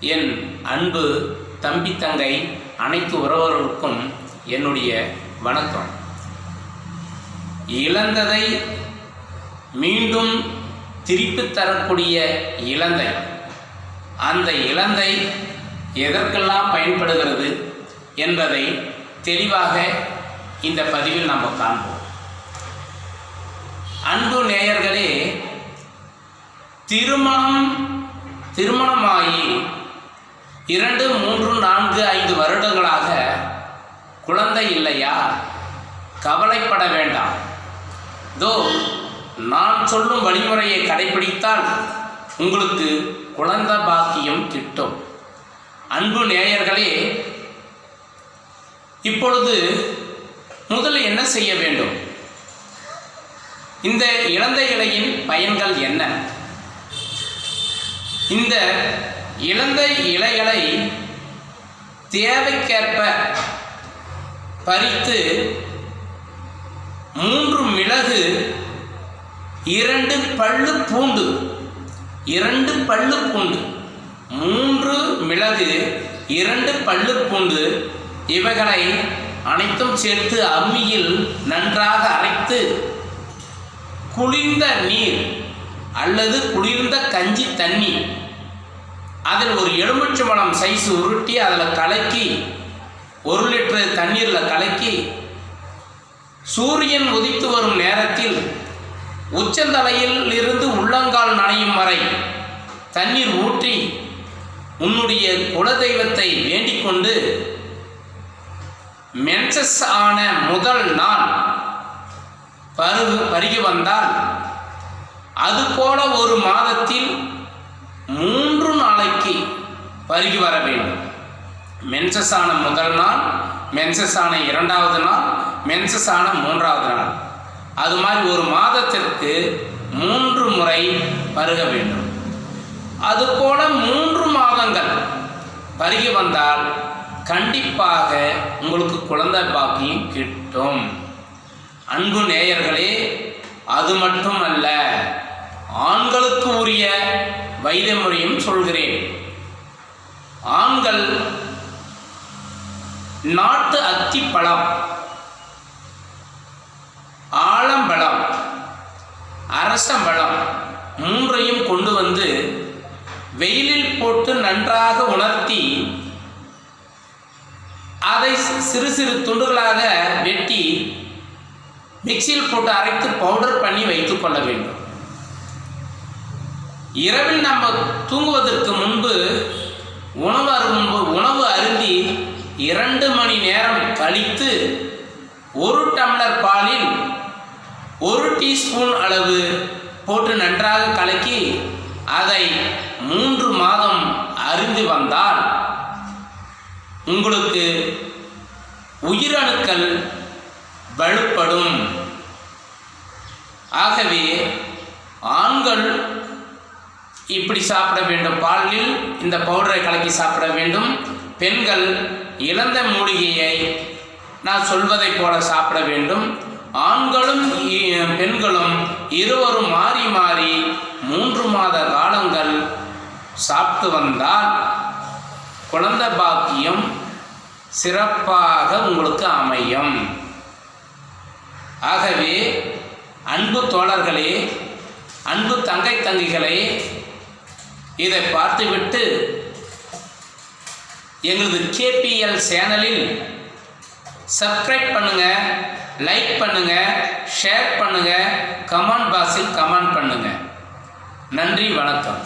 என் அன்பு தம்பி தங்கை அனைத்து உறவர்களுக்கும் என்னுடைய வணக்கம். இழந்ததை மீண்டும் திருப்பி தரக்கூடிய இழந்தை. அந்த இழந்தை எதற்கெல்லாம் பயன்படுகிறது என்பதை தெளிவாக இந்த பதிவில் நாம் காண்போம். அன்பு நேயர்களே திருமணம் திருமணமாகி இரண்டு மூன்று நான்கு ஐந்து வருடங்களாக குழந்தை இல்லையா? கவலைப்பட வேண்டாம். தோ நான் சொல்லும் வழிமுறையை கடைபிடித்தால் உங்களுக்கு குழந்தை பாக்கியம் கிட்டும். அன்பு நேயர்களே இப்பொழுது முதலில் என்ன செய்ய வேண்டும்? இந்த இழந்த இலையின் பயன்கள் என்ன? இந்த இழந்த இலைகளை தேவைக்கேற்ப பறித்து மூன்று மிளகு இரண்டு பல்லு பூண்டு இரண்டு பல்லு பூண்டு மூன்று மிளகு இரண்டு பல்லு பூண்டு இவைகளை அனைத்தும் சேர்த்து அம்மியில் நன்றாக அரைத்து குளிர்ந்த நீர் அல்லது குளிர்ந்த கஞ்சி தண்ணி அதில் ஒரு எலுமிச்சம்பழம் சைஸ் உருட்டி அதில் கலக்கி ஒரு லிட்டர் தண்ணீரில் கலக்கி சூரியன் உதித்து வரும் நேரத்தில் உச்சந்தலையில் இருந்து உள்ளங்கால் நனையும் வரை தண்ணீர் ஊற்றி உன்னுடைய குலதெய்வத்தை வேண்டிக் கொண்டு மென்சஸ் ஆன முதல் நாள் பருகு பருகி வந்தால் அதுபோல ஒரு மாதத்தில் பருகி வர வேண்டும். மென்சஸ் ஆன முதல் நாள் மென்சஸ் ஆன இரண்டாவது நாள் மென்சஸ் ஆன மூன்றாவது நாள். அது மாதிரி ஒரு மாதத்திற்கு மூன்று முறை பருக வேண்டும். அதுபோல மூன்று மாதங்கள் பருகி வந்தால் கண்டிப்பாக உங்களுக்கு குழந்தை பாக்கியம் கிட்டும். அன்பு நேயர்களே அது மட்டுமல்ல ஆண்களுக்கு உரிய வைத்திய முறையும் சொல்கிறேன். ஆண்கள் நாட்டு அத்திப்பழம் ஆலம்பழம் அரசம்பழம் மூன்றையும் கொண்டு வந்து வெயிலில் போட்டு நன்றாக உணர்த்தி அதை சிறு சிறு துண்டுகளாக வெட்டி மிக்சியில் போட்டு அரைத்து பவுடர் பண்ணி வைத்துக் கொள்ள வேண்டும். இரவில் நம்ம தூங்குவதற்கு முன்பு உணவு அரும்பு உணவு அருந்தி இரண்டு மணி நேரம் கழித்து ஒரு டம்ளர் பாலில் ஒரு டீஸ்பூன் அளவு போட்டு நன்றாக கலக்கி அதை மூன்று மாதம் அருந்து வந்தால் உங்களுக்கு உயிரணுக்கள் வலுப்படும். ஆகவே ஆண்கள் இப்படி சாப்பிட வேண்டும். பாலில் இந்த பவுடரை கலக்கி சாப்பிட வேண்டும். பெண்கள் இழந்த மூலிகையை நான் சொல்வதைப் போல சாப்பிட வேண்டும். ஆண்களும் இ- பெண்களும் இருவரும் மாறி மாறி மூன்று மாத காலங்கள் சாப்பிட்டு வந்தால் குழந்தை பாக்கியம் சிறப்பாக உங்களுக்கு அமையும். ஆகவே அன்பு தோழர்களே அன்பு தங்கை தங்கிகளே இதை பார்த்துவிட்டு எங்களது கேபிஎல் சேனலில் சப்ஸ்கிரைப் பண்ணுங்க லைக் பண்ணுங்க ஷேர் பண்ணுங்க கமெண்ட் பாக்ஸில் கமெண்ட் பண்ணுங்க. நன்றி வணக்கம்.